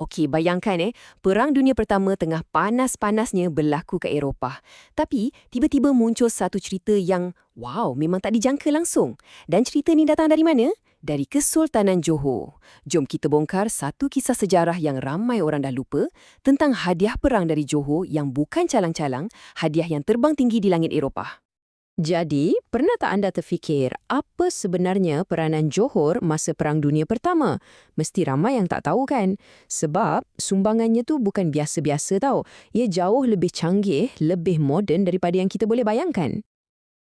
Okey, bayangkan eh, Perang Dunia Pertama tengah panas-panasnya berlaku ke Eropah. Tapi, tiba-tiba muncul satu cerita yang, wow, memang tak dijangka langsung. Dan cerita ni datang dari mana? Dari Kesultanan Johor. Jom kita bongkar satu kisah sejarah yang ramai orang dah lupa tentang hadiah perang dari Johor yang bukan calang-calang, hadiah yang terbang tinggi di langit Eropah. Jadi, pernah tak anda terfikir apa sebenarnya peranan Johor masa Perang Dunia Pertama? Mesti ramai yang tak tahu kan? Sebab sumbangannya tu bukan biasa-biasa tau. Ia jauh lebih canggih, lebih moden daripada yang kita boleh bayangkan.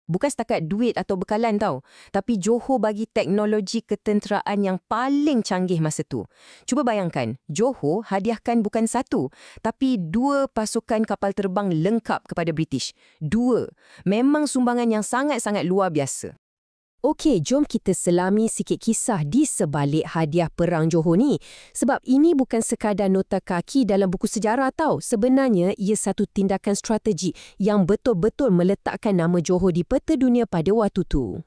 Bukan setakat duit atau bekalan tau, tapi Johor bagi teknologi ketenteraan yang paling canggih masa tu. Cuba bayangkan, Johor hadiahkan bukan satu, tapi dua pasukan kapal terbang lengkap kepada British. Dua. Memang sumbangan yang sangat-sangat luar biasa. Okey, jom kita selami sikit kisah di sebalik hadiah Perang Johor ni. Sebab ini bukan sekadar nota kaki dalam buku sejarah tau. Sebenarnya, ia satu tindakan strategi yang betul-betul meletakkan nama Johor di peta dunia pada waktu tu.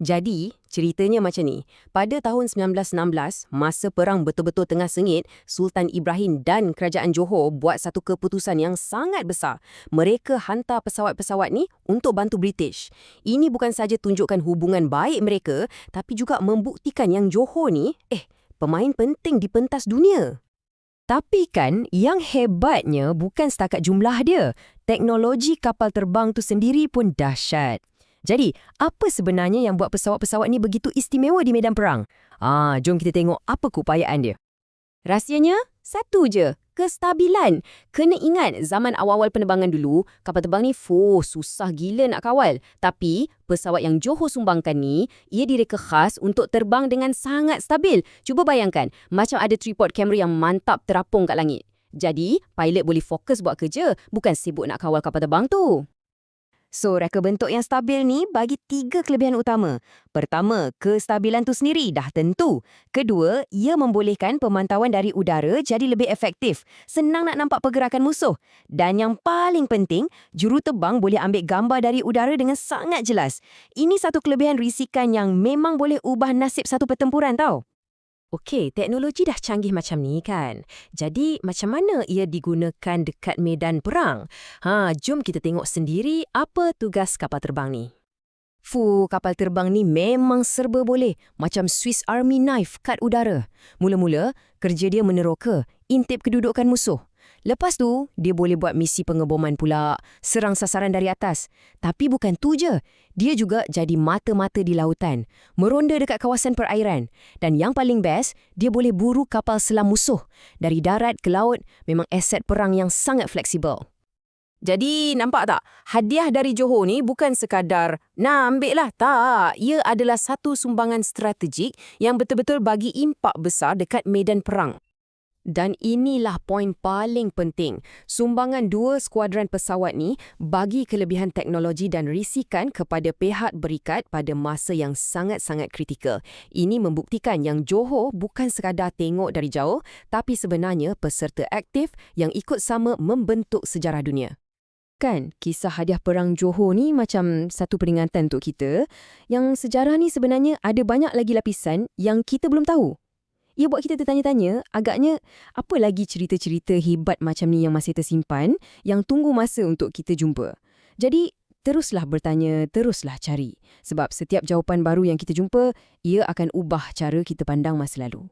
Jadi, ceritanya macam ni. Pada tahun 1916, masa perang betul-betul tengah sengit, Sultan Ibrahim dan Kerajaan Johor buat satu keputusan yang sangat besar. Mereka hantar pesawat-pesawat ni untuk bantu British. Ini bukan saja tunjukkan hubungan baik mereka, tapi juga membuktikan yang Johor ni, eh, pemain penting di pentas dunia. Tapi kan, yang hebatnya bukan setakat jumlah dia. Teknologi kapal terbang tu sendiri pun dahsyat. Jadi, apa sebenarnya yang buat pesawat-pesawat ni begitu istimewa di medan perang? Ah, jom kita tengok apa keupayaan dia. Rahsianya, satu je, kestabilan. Kena ingat, zaman awal-awal penerbangan dulu, kapal terbang ni fuh, susah gila nak kawal. Tapi, pesawat yang Johor sumbangkan ni, ia direka khas untuk terbang dengan sangat stabil. Cuba bayangkan, macam ada tripod kamera yang mantap terapung kat langit. Jadi, pilot boleh fokus buat kerja, bukan sibuk nak kawal kapal terbang tu. So, reka bentuk yang stabil ni bagi tiga kelebihan utama. Pertama, kestabilan tu sendiri dah tentu. Kedua, ia membolehkan pemantauan dari udara jadi lebih efektif. Senang nak nampak pergerakan musuh. Dan yang paling penting, jurutebang boleh ambil gambar dari udara dengan sangat jelas. Ini satu kelebihan risikan yang memang boleh ubah nasib satu pertempuran tau. Okey, teknologi dah canggih macam ni kan. Jadi, macam mana ia digunakan dekat medan perang? Ha, jom kita tengok sendiri apa tugas kapal terbang ni. Fu, kapal terbang ni memang serba boleh. Macam Swiss Army knife kat udara. Mula-mula, kerja dia meneroka, intip kedudukan musuh. Lepas tu, dia boleh buat misi pengeboman pula, serang sasaran dari atas. Tapi bukan tu je, dia juga jadi mata-mata di lautan, meronda dekat kawasan perairan. Dan yang paling best, dia boleh buru kapal selam musuh. Dari darat ke laut, memang aset perang yang sangat fleksibel. Jadi, nampak tak? Hadiah dari Johor ni bukan sekadar, nak ambil lah. Tak, ia adalah satu sumbangan strategik yang betul-betul bagi impak besar dekat medan perang. Dan inilah poin paling penting. Sumbangan dua skuadran pesawat ni bagi kelebihan teknologi dan risikan kepada pihak berikat pada masa yang sangat-sangat kritikal. Ini membuktikan yang Johor bukan sekadar tengok dari jauh, tapi sebenarnya peserta aktif yang ikut sama membentuk sejarah dunia. Kan, kisah hadiah perang Johor ni macam satu peringatan untuk kita yang sejarah ni sebenarnya ada banyak lagi lapisan yang kita belum tahu ia buat kita tertanya-tanya, agaknya apa lagi cerita-cerita hebat macam ni yang masih tersimpan, yang tunggu masa untuk kita jumpa. Jadi, teruslah bertanya, teruslah cari. Sebab setiap jawapan baru yang kita jumpa, ia akan ubah cara kita pandang masa lalu.